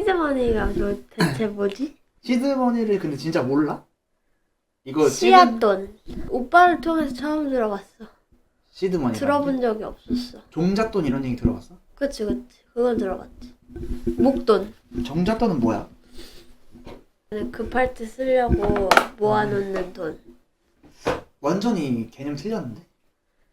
시드머니가 뭐 대체 뭐지? 시드머니를 근데 진짜 몰라? 이거 시드, 씨앗돈. 오빠를 통해서 처음 들어봤어. 시드머니 들어본 적이 없었어. 종잣돈 이런 얘기 들어봤어? 그치 그치. 그건 들어봤지. 목돈. 정잣돈은 뭐야? 급할 때 쓰려고 모아놓는 돈. 완전히 개념 틀렸는데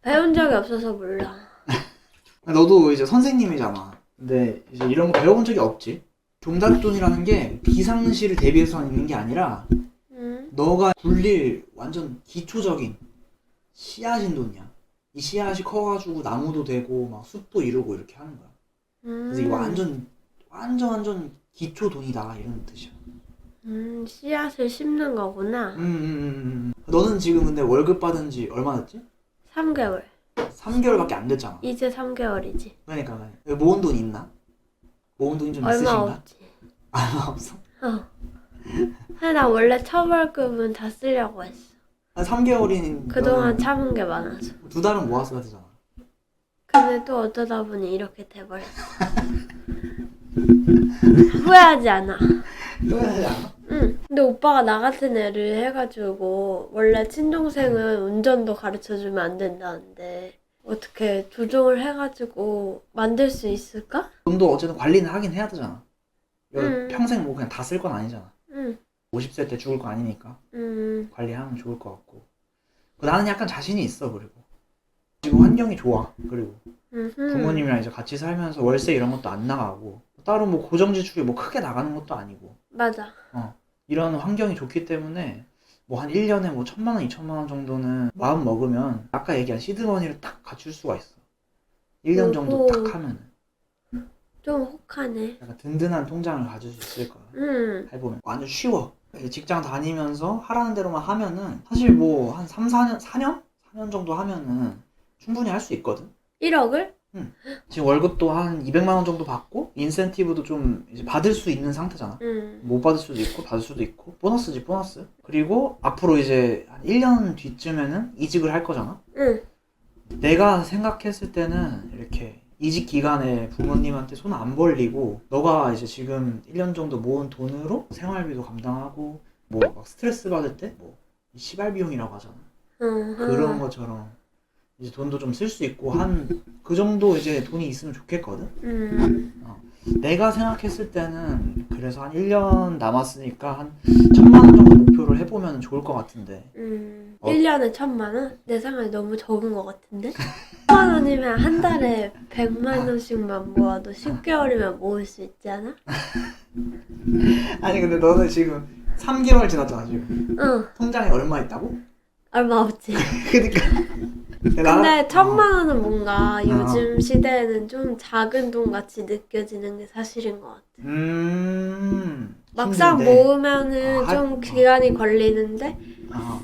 배운 적이 없어서 몰라. 너도 이제 선생님이잖아 근데 이제 이런 거 배워본 적이 없지 종잣돈이라는 게 비상시를 대비해서 있는 게 아니라 응? 너가 굴릴 완전 기초적인 씨앗인 돈이야 이 씨앗이 커가지고 나무도 되고 막 숲도 이루고 이렇게 하는 거야 그래서 음. 이거 완전 완전 완전 기초 돈이다 이런 뜻이야 음, 씨앗을 심는 거구나. 음, 음, 음, 음. 너는 지금 근데 월급 받은 지 얼마 됐지? 3개월. 3개월밖에 안 됐잖아 이제 3개월이지. 그러니까 그러니까. 모은 돈 있나? 모은 돈이 좀 얼마 있으신가? 없지. 얼마 없어? 어. 근데 나 원래 첫 월급은 다 쓰려고 했어. 한 3개월인 그동안 참은 게 많아서. 두 달은 모았어야 되잖아 근데 또 어쩌다 보니 이렇게 돼버렸어. 후회하지 않아. 그래야지 않아? 응. 근데 오빠가 나 같은 애를 해가지고 원래 친동생은 운전도 가르쳐주면 안 된다는데 어떻게 조정을 해가지고 만들 수 있을까? 돈도 어쨌든 관리는 하긴 해야 되잖아 이거 음. 평생 뭐 그냥 다 쓸 건 아니잖아 응. 50세 때 죽을 거 아니니까 음. 관리하면 좋을 것 같고 나는 약간 자신이 있어 그리고 지금 환경이 좋아 그리고 음흠. 부모님이랑 이제 같이 살면서 월세 이런 것도 안 나가고 따로 뭐 고정 지출이 뭐 크게 나가는 것도 아니고 맞아. 이런 환경이 좋기 때문에 뭐 한 1년에 뭐 천만 원, 이천만 원 정도는 마음 먹으면 아까 얘기한 시드머니를 딱 갖출 수가 있어. 1년 정도. 딱 하면은 좀 혹하네. 약간 든든한 통장을 가질 수 있을 거야. 음. 해보면 완전 쉬워. 직장 다니면서 하라는 대로만 하면은 사실 뭐 한 3, 4년, 4년? 4년 정도 하면은 충분히 할 수 있거든. 1억을? 지금 월급도 한 200만 원 정도 받고 인센티브도 좀 이제 받을 수 있는 상태잖아. 음. 못 받을 수도 있고 받을 수도 있고 보너스지 보너스. 그리고 앞으로 이제 한 1년 뒤쯤에는 이직을 할 거잖아. 응. 내가 생각했을 때는 이렇게 이직 기간에 부모님한테 손 안 벌리고 너가 이제 지금 1년 정도 모은 돈으로 생활비도 감당하고 뭐 막 스트레스 받을 때뭐 시발 비용이라고 하잖아. 응. 그런 것처럼 이제 돈도 좀 쓸 수 있고 한 그 정도 이제 돈이 있으면 좋겠거든. 음. 내가 생각했을 때는 그래서 한 1년 남았으니까 한 천만 원 정도 목표를 해보면 좋을 것 같은데 음. 어. 1년에 천만 원? 내 생각에 너무 적은 것 같은데? 천만 원이면 한 달에 100만 원씩만 모아도 10개월이면 모을 수 있지 않아? 아니 근데 너는 지금 3개월 지났잖아 지금 응. 통장에 얼마 있다고? 얼마 없지. 그니까 근데 천만 원은 뭔가 어. 요즘 시대에는 좀 작은 돈 같이 느껴지는 게 사실인 것 같아. 음 막상 힘든데. 모으면은 아, 좀 할- 기간이 걸리는데 어.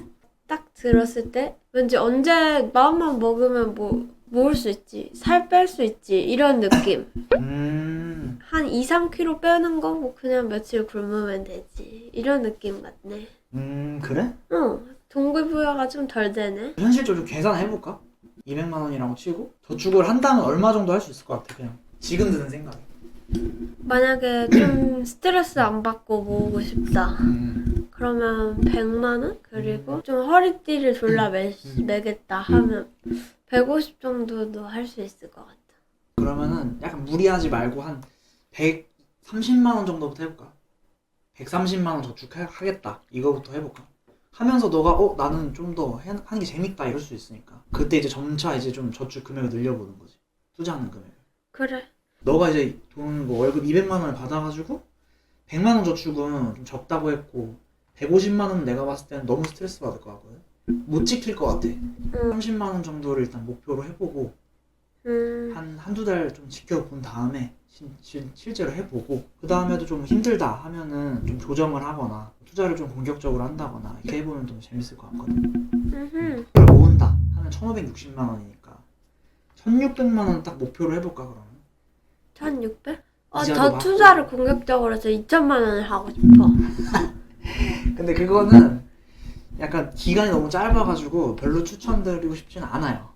딱 들었을 때 왠지 언제 마음만 먹으면 뭐 모을 수 있지 살 뺄 수 있지 이런 느낌 음 한 2, 3kg 빼는 거 뭐 그냥 며칠 굶으면 되지 이런 느낌 같네 음, 그래? 어 동기부여가 좀 덜 되네 현실적으로 계산해볼까? 200만 원이라고 치고 저축을 한다면 얼마 정도 할 수 있을 것 같아 그냥 지금 드는 생각이 만약에 좀 스트레스 안 받고 모으고 싶다 음. 그러면 100만 원? 그리고 좀 허리띠를 졸라 매, 음. 매겠다 하면 150 정도도 할 수 있을 것 같아 그러면은 약간 무리하지 말고 한 130만 원 정도부터 해볼까? 130만 원 저축하겠다 이거부터 해볼까? 하면서 너가 어 나는 좀 더 하는 게 재밌다 이럴 수 있으니까. 그때 이제 점차 이제 좀 저축 금액을 늘려보는 거지. 투자하는 금액을. 그래. 너가 이제 돈 뭐 월급 200만 원을 받아가지고 100만 원 저축은 좀 적다고 했고 150만 원은 내가 봤을 때는 너무 스트레스 받을 것 같거든. 못 지킬 것 같아. 응. 30만 원 정도를 일단 목표로 해보고 음. 한 한두 달 좀 지켜본 다음에 신- 실, 실제로 해보고 그 다음에도 좀 힘들다 하면은 좀 조정을 하거나 투자를 좀 공격적으로 한다거나 이렇게 해보면 좀 재밌을 것 같거든 음흠. 그걸 모은다 하면 1560만 원이니까 1600만 원 딱 목표로 해볼까 그러면 1600? 어, 이자도 저 받고. 투자를 공격적으로 해서 2천만 원을 하고 싶어. 근데 그거는 약간 기간이 너무 짧아가지고 별로 추천드리고 싶지는 않아요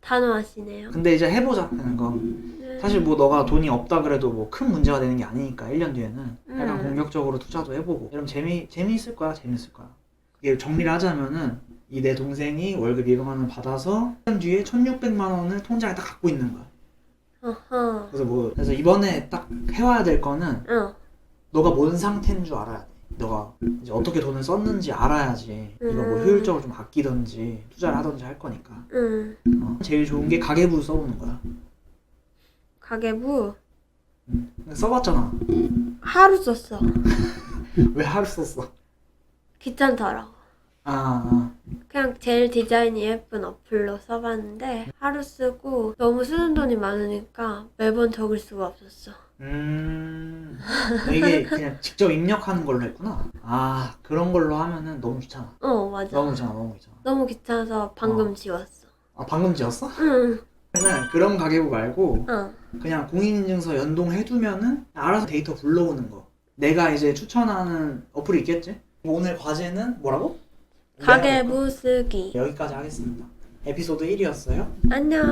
단호하시네요. 근데 이제 해보자 하는 거. 사실 뭐 너가 돈이 없다 그래도 뭐 큰 문제가 되는 게 아니니까 1년 뒤에는 약간 음. 공격적으로 투자도 해보고 여러분 재미 재미있을 거야 재미있을 거야 이게 정리를 하자면은 이 내 동생이 월급 200만 원 받아서 1년 뒤에 1,600만 원을 통장에 딱 갖고 있는 거야 어허. 그래서 뭐 그래서 이번에 딱 해와야 될 거는 어. 너가 뭔 상태인 줄 알아야 돼 너가 이제 어떻게 돈을 썼는지 알아야지 이거 뭐 음. 효율적으로 좀 아끼던지 투자를 하던지 할 거니까 응. 어, 제일 좋은 게 가계부 써보는 거야 가계부 써봤잖아 하루 썼어. 왜 하루 썼어 귀찮더라고. 아, 아. 그냥 제일 디자인이 예쁜 어플로 써봤는데 하루 쓰고 너무 쓰는 돈이 많으니까 매번 적을 수가 없었어. 음 이게 그냥 직접 입력하는 걸로 했구나 아 그런 걸로 하면은 너무 귀찮아 어 맞아. 너무 귀찮아 너무 귀찮아 너무 귀찮아서 방금 어. 지웠어. 아 방금 지었어? 응. 그러면 그런 가계부 말고 어. 그냥 공인인증서 연동해두면은 알아서 데이터 불러오는 거 내가 이제 추천하는 어플이 있겠지? 오늘 과제는 뭐라고? 가계부 쓰기. 여기까지 하겠습니다 에피소드 1이었어요 안녕.